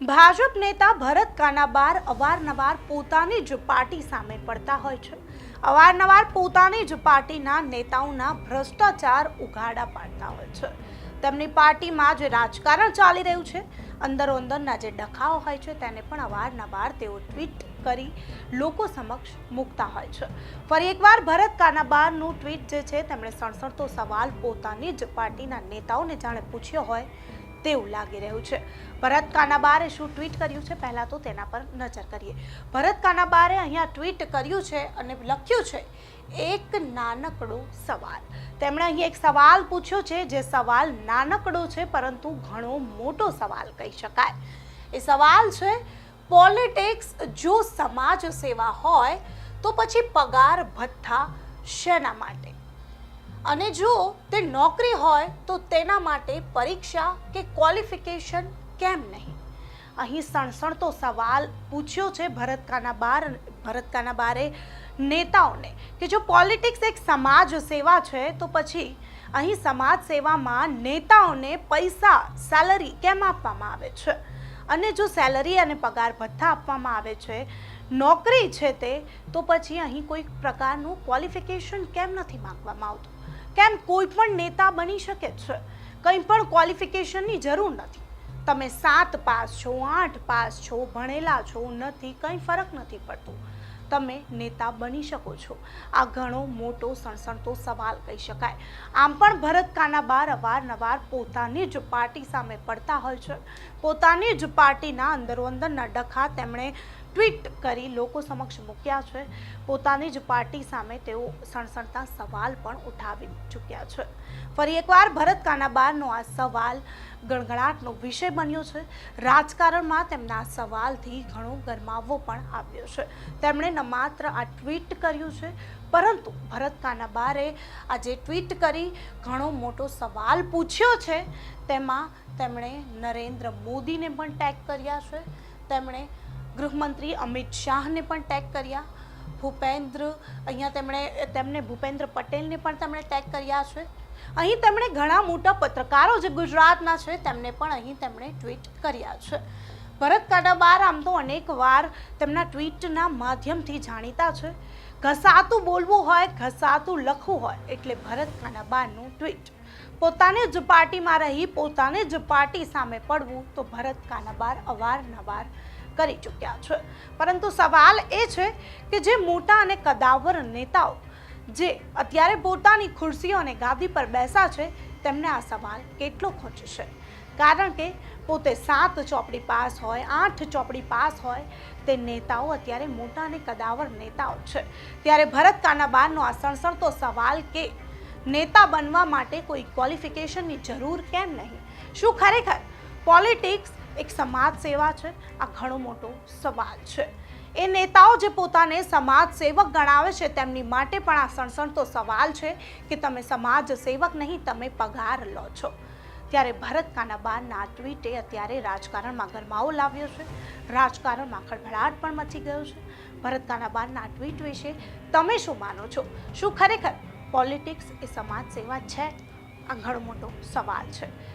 ભાજપ નેતા ભરત કાનાબાર અવારનવાર પોતાની જ પાર્ટી સામે પડતા હોય છે. અવારનવાર પોતાની જ પાર્ટીના નેતાઓના ભ્રષ્ટાચાર ઉઘાડા પાડતા હોય છે. તેમની પાર્ટીમાં જે રાજકારણ ચાલી રહ્યું છે, અંદરો અંદરના જે ડખાઓ હોય છે, તેને પણ અવારનવાર તેઓ ટ્વીટ કરી લોકો સમક્ષ મૂકતા હોય છે. ફરી એકવાર ભરત કાનાબારનું ટ્વીટ જે છે, તેમણે સણસણતો સવાલ પોતાની જ પાર્ટીના નેતાઓને જાણે પૂછ્યો હોય તેવું લાગી રહ્યું છે. ભરત કાનાબારે શું ટ્વીટ કર્યું છે પહેલાં તો તેના પર નજર કરીએ. ભરત કાનાબારે અહીંયા ટ્વીટ કર્યું છે અને લખ્યું છે, એક નાનકડો સવાલ. તેમણે અહીં એક સવાલ પૂછ્યો છે જે સવાલ નાનકડો છે પરંતુ ઘણો મોટો સવાલ કહી શકાય. એ સવાલ છે, પોલિટિક્સ જો સમાજ સેવા હોય તો પછી પગાર ભથ્થા શેના માટે? અને જો તે નોકરી હોય તો તેના માટે પરીક્ષા કે ક્વોલિફિકેશન કેમ નહીં? અહીં સણસણતો સવાલ પૂછ્યો છે ભરત કાનાબાર ભરત કાનાબારે નેતાઓને કે જો પોલિટિક્સ એક સમાજ સેવા છે તો પછી અહીં સમાજ સેવામાં નેતાઓને પૈસા સેલરી કેમ આપવામાં આવે છે? અને જો સેલરી અને પગાર ભથ્થા આપવામાં આવે છે, નોકરી છે તે, તો પછી અહીં કોઈ પ્રકારનું ક્વોલિફિકેશન કેમ નથી માગવામાં આવતું? કેમ કોઈ પણ નેતા બની શકે છે? કંઈ પણ ક્વોલિફિકેશનની જરૂર નથી. તમે સાત પાસ છો, આઠ પાસ છો, ભણેલા છો, નથી, કંઈ ફરક નથી પડતું. તમે નેતા બની શકો છો. આ ઘણો મોટો સણસણતો સવાલ કહી શકાય. આમ પણ ભરત કાનાબાર અવારનવાર પોતાની જ પાર્ટી સામે પડતા હોય છે. પોતાની જ પાર્ટીના અંદરો અંદરના ડખા તેમણે ટ્વીટ કરી લોકો સમક્ષ મૂક્યા છે. પોતાની જ પાર્ટી સામે તેઓ સણસણતા સવાલ પણ ઉઠાવી ચૂક્યા છે. ફરી એકવાર ભરત કાનાબારનો આ સવાલ ગણગણાટનો વિષય બન્યો છે. રાજકારણમાં તેમના સવાલથી ઘણો ગરમાવો પણ આવ્યો છે. તેમણે ન માત્ર આ ટ્વીટ કર્યું છે, પરંતુ ભરત કાનાબારે આજે ટ્વીટ કરી ઘણો મોટો સવાલ પૂછ્યો છે. તેમાં તેમણે નરેન્દ્ર મોદીને પણ ટેગ કર્યા છે. તેમણે ગૃહમંત્રી અમિત શાહને પણ ટેગ કર્યા. ભૂપેન્દ્ર, અહીંયા તેમણે, તેમને ભૂપેન્દ્ર પટેલને પણ તેમણે ટેગ કર્યા છે. અહીં તેમણે ઘણા મોટા પત્રકારો જે ગુજરાતના છે, તેમને પણ અહીં તેમણે ટ્વીટ કર્યા છે. ભરત કાડાબાર આમ તો અનેક વાર તેમના ટ્વીટના માધ્યમથી જાણીતા છે. ઘસાતું બોલવું હોય, ઘસાતું લખવું હોય, એટલે ભરત કાનાબારનું ટ્વીટ પોતાને જ પાર્ટીમાં રહી, પોતાને જ પાર્ટી સામે પડવું, તો ભરત કાનાબાર અવારનવાર કરી ચૂક્યા છે. પરંતુ સવાલ એ છે કે જે મોટા અને કદાવર નેતાઓ જે અત્યારે પોતાની ખુરશીઓ અને ગાદી પર બેસા છે, તેમને આ સવાલ કેટલો ખોચશે કારણ કે પોતે સાત ચોપડી પાસ હોય, આઠ ચોપડી પાસ હોય, તે નેતાઓ અત્યારે મોટા અને કદાવર નેતાઓ છે. ત્યારે ભરત કાનાબારનો આ સણસણતો સવાલ કે નેતા બનવા માટે કોઈ ક્વોલિફિકેશનની જરૂર કેમ નહીં? શું ખરેખર પોલિટિક્સ એક સમાજ સેવા છે, આ ઘણો મોટો સવાલ છે. એ નેતાઓ જે પોતાને સમાજ સેવક ગણાવે છે, તેમની માટે પણ આ સણસણતો સવાલ છે કે તમે સમાજ સેવક નહીં, તમે પગાર લો છો. ત્યારે ભરત કાનાબાના ટ્વીટે અત્યારે રાજકારણમાં ગરમાવો લાવ્યો છે. રાજકારણમાં ખળભળાટ પણ મચી ગયો છે. ભરત કાનાબાના ટ્વીટ વિશે તમે શું માનો છો? શું ખરેખર પોલિટિક્સ એ સમાજ સેવા છે? આ ઘણો મોટો સવાલ છે.